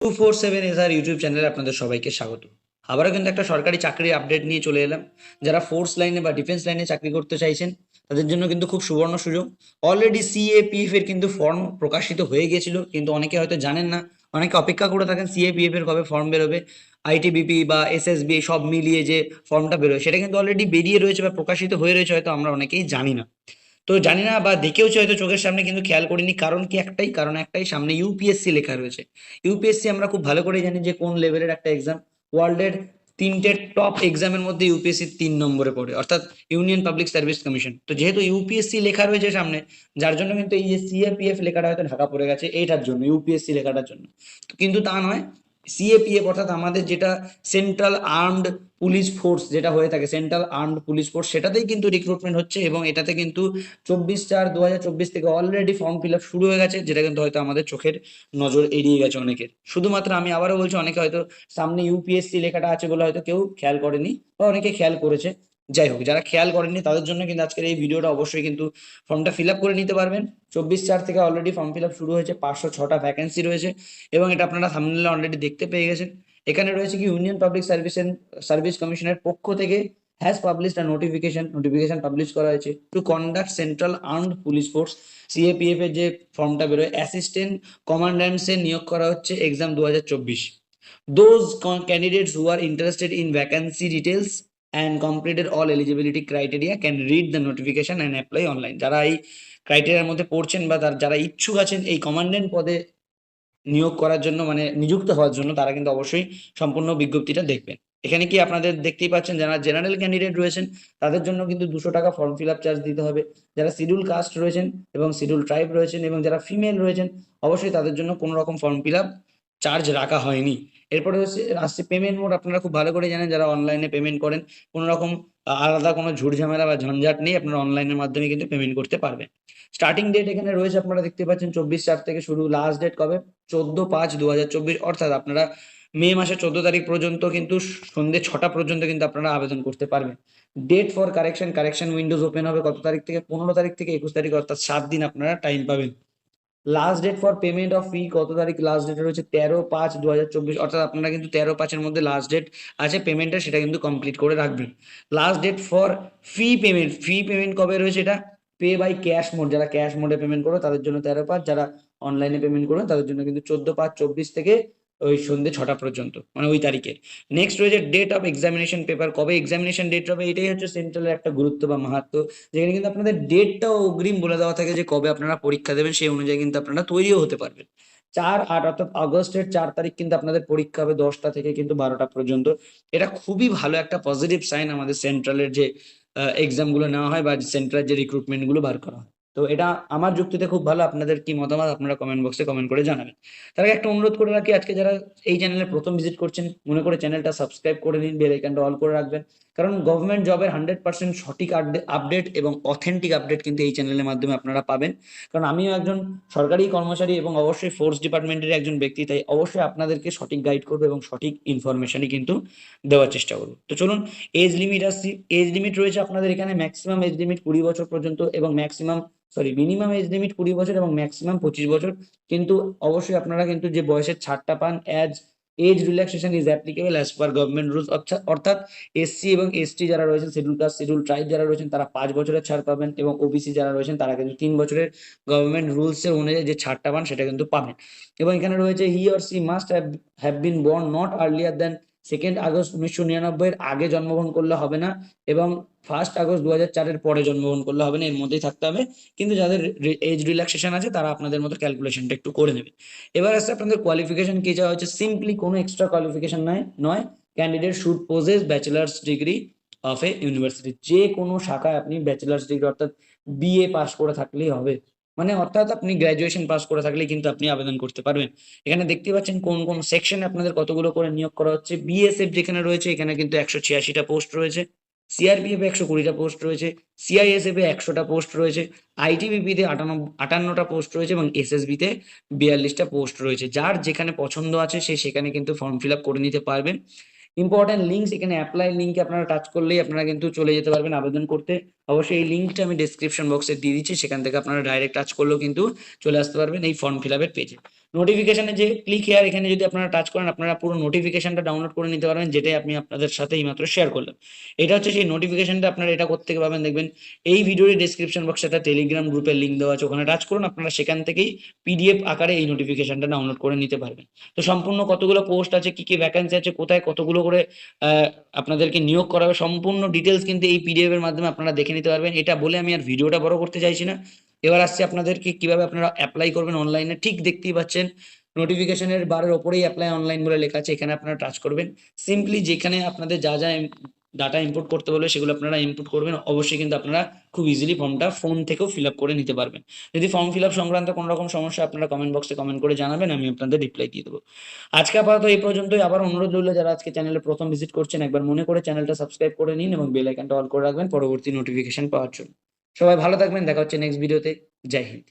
Two four seven S R YouTube চ্যানেলে আপনাদের সবাইকে স্বাগত। আবারও কিন্তু একটা সরকারি চাকরির আপডেট নিয়ে চলে এলাম। যারা ফোর্স লাইনে বা ডিফেন্স লাইনে চাকরি করতে চাইছেন, তাদের জন্য কিন্তু খুব সুবর্ণ সুযোগ। অলরেডি সিএপিএফ এর কিন্তু ফর্ম প্রকাশিত হয়ে গিয়েছিল কিন্তু অনেকে হয়তো জানেন না। অনেকে অপেক্ষা করে থাকেন সিএপিএফ এর কবে ফর্ম বেরোবে। আইটিবিপি বা এস এসএসবি সব মিলিয়ে যে ফর্মটা বেরোয়, সেটা কিন্তু অলরেডি বেরিয়ে রয়েছে বা প্রকাশিত হয়ে রয়েছে, হয়তো আমরা অনেকেই জানি না। তো জানি না বা দেখেওছি হয়তো চোখের সামনে, কিন্তু খেয়াল করিনি। কারণ কি একটাই? কারণ একটাই, সামনে ইউপিএসসি লেখা রয়েছে। ইউপিএসসি আমরা খুব ভালো করে জানি যে কোন লেভেলের একটা এক্সাম ওয়ার্ল্ডের তিনটে টপ এক্সামের মধ্যে ইউপিএসসি তিন নম্বরে পড়ে, অর্থাৎ ইউনিয়ন পাবলিক সার্ভিস কমিশন তো যেহেতু ইউপিএসসি লেখা রয়েছে সামনে, যার জন্য কিন্তু এই যে সিএপিএফ লেখাটা হয়তো ঢাকা পড়ে গেছে এইটার জন্য ইউপিএসসি লেখাটার জন্য। কিন্তু তা নয় সিএপিএফ অর্থাৎ আমাদের যেটা সেন্ট্রাল আর্মড পুলিশ ফোর্স যেটা হয়ে থাকে, সেন্ট্রাল আর্মড পুলিশ ফোর্স, সেটাতেই কিন্তু রিক্রুটমেন্ট হচ্ছে এবং এটাতে কিন্তু চব্বিশ চার দু থেকে অলরেডি ফর্ম ফিল আপ শুরু হয়ে গেছে, যেটা কিন্তু হয়তো আমাদের চোখের নজর এড়িয়ে গেছে অনেকের। শুধুমাত্র আমি আবারও বলছি, অনেকে হয়তো সামনে ইউপিএসসি লেখাটা আছে বলে হয়তো কেউ খেয়াল করেনি বা অনেকে খেয়াল করেছে। যাই হোক, যারা খেয়াল করেননি, তাদের জন্য কিন্তু আজকের এই ভিডিওটা অবশ্যই কিন্তু ফর্মটা ফিল করে নিতে পারবেন। চব্বিশ চার থেকে অলরেডি ফর্ম ফিল শুরু হয়েছে, পাঁচশো ছটা ভ্যাকেন্সি রয়েছে এবং এটা আপনারা সামনে অলরেডি দেখতে পেয়ে গেছেন। এখানে রয়েছে কি ইউনিয়ন পাবলিক সার্ভিস সার্ভিস কমিশনের পক্ষ থেকে has publish a notification notification publish করা হয়েছে। To conduct central armed police force CAPF এর যে ফর্মটা বেরোয় অ্যাসিস্ট্যান্ট কমান্ড্যান্টসে নিয়োগ করা হচ্ছে এক্সাম দু হাজার চব্বিশ those candidates who are interested in vacancy details and completed all eligibility criteria can read the notification and apply online যারা এই ক্রাইটেরিয়ার মধ্যে পড়ছেন বা তার, যারা ইচ্ছুক আছেন, এই কমান্ড্যান্ট পদে নিয়োগ করার জন্য মানে নিযুক্ত হওয়ার জন্য তারা কিন্তু অবশ্যই সম্পূর্ণ বিজ্ঞপ্তিটা দেখবেন। এখানে কি আপনাদের দেখতেই পাচ্ছেন যারা জেনারেল ক্যান্ডিডেট রয়েছেন, তাদের জন্য কিন্তু দুশো টাকা ফর্ম ফিল আপ চার্জ দিতে হবে। যারা শিডিউল কাস্ট রয়েছেন এবং শিডিউল ট্রাইব রয়েছেন এবং যারা ফিমেল রয়েছেন, অবশ্যই তাদের জন্য কোনো রকম ফর্ম ফিল আপ চার্জ রাখা হয়নি। এরপরে হচ্ছে আসছে পেমেন্ট মোড আপনারা খুব ভালো করে জানেন যারা অনলাইনে পেমেন্ট করেন, কোনো রকম আলাদা কোনো ঝামেলা বা ঝঞ্ঝাট নেই, আপনারা অনলাইনের মাধ্যমে কিন্তু পেমেন্ট করতে পারবেন। স্টার্টিং ডেট এখানে রয়েছে, আপনারা দেখতে পাচ্ছেন চব্বিশ চার থেকে শুরু লাস্ট ডেট কবে? চোদ্দ পাঁচ দু অর্থাৎ আপনারা মে মাসের চোদ্দ তারিখ পর্যন্ত কিন্তু সন্ধ্যে ছটা পর্যন্ত কিন্তু আপনারা আবেদন করতে পারবেন। Date for correction correction windows open হবে কত তারিখ থেকে? পনেরো তারিখ থেকে একুশ তারিখ, অর্থাৎ সাত দিন আপনারা টাইম পাবেন। Last date for payment of fee কত তারিখ? লাস্ট ডেট রয়েছে তেরো পাঁচ দু হাজার চব্বিশ। অর্থাৎ আপনারা কিন্তু তেরো পাঁচের মধ্যে লাস্ট ডেট আছে পেমেন্টটা সেটা কিন্তু কমপ্লিট করে রাখবেন। Last date for fee payment fee payment কবে রয়েছে এটা? পে বাই ক্যাশ মোড যারা ক্যাশ মোডে পেমেন্ট করো তাদের জন্য তেরো পাঁচ, যারা অনলাইনে পেমেন্ট করো তাদের জন্য কিন্তু চোদ্দ পাঁচ, চব্বিশ থেকে ওই সন্ধ্যে ছটা পর্যন্ত মানে ওই তারিখে। নেক্সট রয়েছে ডেট অফ এক্সামিনেশন পেপার কবে এক্সামিনেশন ডেট হবে? এটাই হচ্ছে সেন্ট্রালের একটা গুরুত্ব বা মাহাত্ম যেখানে কিন্তু আপনাদের ডেটটাও অগ্রিম বলে দেওয়া থাকে যে কবে আপনারা পরীক্ষা দেবেন, সেই অনুযায়ী কিন্তু আপনারা তৈরিও হতে পারবেন। চার আট অর্থাৎ আগস্টের চার তারিখ কিন্তু আপনাদের পরীক্ষা হবে দশটা থেকে কিন্তু বারোটা পর্যন্ত। এটা খুবই ভালো একটা পজিটিভ সাইন আমাদের সেন্ট্রালের যে এক্সামগুলো নেওয়া হয় বা সেন্ট্রাল যে রিক্রুটমেন্টগুলো বার করা হয়। তো এটা আমার যুক্তিতে খুব ভালো। আপনাদের কি মতামত আপনারা কমেন্ট বক্সে কমেন্ট করে জানাবেন। তার আগে একটা অনুরোধ করে রাখি, আজকে যারা এই চ্যানেলে প্রথম ভিজিট করছেন, মনে করে চ্যানেলটা সাবস্ক্রাইব করে নিন বেল আইকনটা অল করে রাখবেন। কারণ গভর্নমেন্ট জবের হান্ড্রেড পার্সেন্ট সঠিক আপডেট এবং অথেন্টিক আপডেট কিন্তু এই চ্যানেলের মাধ্যমে আপনারা পাবেন। কারণ আমিও একজন সরকারি কর্মচারী এবং অবশ্যই ফোর্স ডিপার্টমেন্টের একজন ব্যক্তি, তাই অবশ্যই আপনাদেরকে সঠিক গাইড করব এবং সঠিক ইনফরমেশনই কিন্তু দেওয়ার চেষ্টা করব। তো চলুন এজ লিমিট আসছি। এজ লিমিট রয়েছে আপনাদের এখানে ম্যাক্সিমাম এজ লিমিট কুড়ি বছর পর্যন্ত এবং maximum sorry minimum age limit কুড়ি বছর এবং ম্যাক্সিমাম পঁচিশ বছর। কিন্তু অবশ্যই আপনারা কিন্তু যে বয়সের ছাড়টা পান as age relaxation is applicable as per government rules অর্থাৎ এসসি এবং এসটি যারা রয়েছেন শিডিউল কাস্ট শিডিউল ট্রাইব যারা রয়েছেন, তারা পাঁচ বছরের ছাড় পাবেন এবং ওবিসি যারা রয়েছেন, তারা কিন্তু তিন বছরের গভর্নমেন্ট রুলসের অনুযায়ী যে ছাড়টা পান, সেটা কিন্তু পাবেন। এবং এখানে রয়েছে he or she must have been born not earlier than second August উনিশশো নিরানব্বইয়ের আগে জন্মগ্রহণ করলে হবে না এবং ফার্স্ট আগস্ট দু হাজার চারের পরে জন্মগ্রহণ করলে হবে না, এর মধ্যেই থাকতে হবে। কিন্তু যাদের এজ রিল্যাক্সেশন আছে, তারা আপনাদের মতো ক্যালকুলেশনটা একটু করে নেবে। এবার আসছে আপনাদের কোয়ালিফিকেশন কি চাওয়া হচ্ছে? সিম্পলি কোনো এক্সট্রা কোয়ালিফিকেশন নয় নয়। Candidate should possess bachelor's degree of a university যে কোনো শাখায় আপনি ব্যাচেলার্স ডিগ্রি অর্থাৎ বিএ পাস করে থাকলেই হবে। মানে অর্থাৎ আপনি গ্র্যাজুয়েশন পাস করে থাকলে কিন্তু আপনি আবেদন করতে পারবেন। এখানে দেখতে পাচ্ছেন কোন কোন সেকশনে আপনাদের কতগুলো করে নিয়োগ করা হচ্ছে। বিএসএফ যেখানে রয়েছে, এখানে কিন্তু একশো ছিয়াশিটা পোস্ট রয়েছে। সিআরপিএফ একশো কুড়িটা পোস্ট রয়েছে। সিআইএসএফ এ একশোটা পোস্ট রয়েছে। আইটিবিপিতে আটান্ন আটান্নটা পোস্ট রয়েছে এবং এসএসবিতে বিয়াল্লিশটা পোস্ট রয়েছে। যার যেখানে পছন্দ আছে সে সেখানে কিন্তু ফর্ম ফিল আপ করে নিতে পারবেন। ইম্পর্টেন্ট লিঙ্কস এখানে অ্যাপ্লাই লিঙ্কে আপনারা টাচ করলেই আপনারা কিন্তু চলে যেতে পারবেন আবেদন করতে। অবশ্যই এই লিঙ্কটা আমি ডিসক্রিপশন বক্সে দিয়ে দিচ্ছি, সেখান থেকে আপনারা ডাইরেক্ট টাচ করলেও কিন্তু চলে আসতে পারবেন এই ফর্ম ফিল আপের পেজে নোটিফিকেশনে যে ক্লিক হেয়ার এখানে যদি আপনারা টাচ করেন, আপনারা পুরো নোটিফিকেশনটা ডাউনলোড করে নিতে পারবেন, যেটাই আমি আপনাদের সাথে এইমাত্র শেয়ার করলাম। এটা হচ্ছে সেই নোটিফিকেশনটা আপনারা এটা করতে পারবেন দেখবেন, এই ভিডিওর ডেসক্রিপশন বক্সে একটা টেলিগ্রাম গ্রুপের লিঙ্ক দেওয়া আছে, ওখানে টাচ করুন, আপনারা সেখান থেকেই পিডিএফ আকারে এই নোটিফিকেশনটা ডাউনলোড করে নিতে পারবেন। তো সম্পূর্ণ কতগুলো পোস্ট আছে, কি কি ভ্যাকেন্সি আছে, কোথায় কতগুলো করে আপনাদেরকে নিয়োগ করা হবে, সম্পূর্ণ ডিটেলস কিন্তু এই পিডিএফ এর মাধ্যমে আপনারা দেখে নিতে পারবেন। এটা বলে আমি আর ভিডিওটা বড় করতে চাইছি না। এবার আসছে আপনাদেরকে কীভাবে আপনারা অ্যাপ্লাই করবেন অনলাইনে ঠিক দেখতেই পাচ্ছেন নোটিফিকেশনের বারের ওপরেই অ্যাপ্লাই অনলাইন বলে লেখা আছে, এখানে আপনারা টাচ করবেন। সিম্পলি যেখানে আপনাদের যা যা ডাটা ইনপুট করতে বলবে, সেগুলো আপনারা ইনপুট করবেন। অবশ্যই কিন্তু আপনারা খুব ইজিলি ফর্মটা ফোন থেকেও ফিল আপ করে নিতে পারবেন। যদি ফর্ম ফিল আপ সংক্রান্ত কোনো রকম সমস্যা, আপনারা কমেন্ট বক্সে কমেন্ট করে জানাবেন, আমি আপনাদের রিপ্লাই দিয়ে দেবো। আজকে আপাতত এই পর্যন্তই। আবার অনুরোধ রইল, যারা আজকে চ্যানেলে প্রথম ভিজিট করছেন, একবার মনে করে চ্যানেলটা সাবস্ক্রাইব করে নিন এবং বেল আইকনটা অল করে রাখবেন। পরবর্তী নোটিফিকেশন পাওয়ার জন্য। সবাই ভালো থাকবেন দেখা হচ্ছে নেক্সট ভিডিওতে জয় হিন্দ।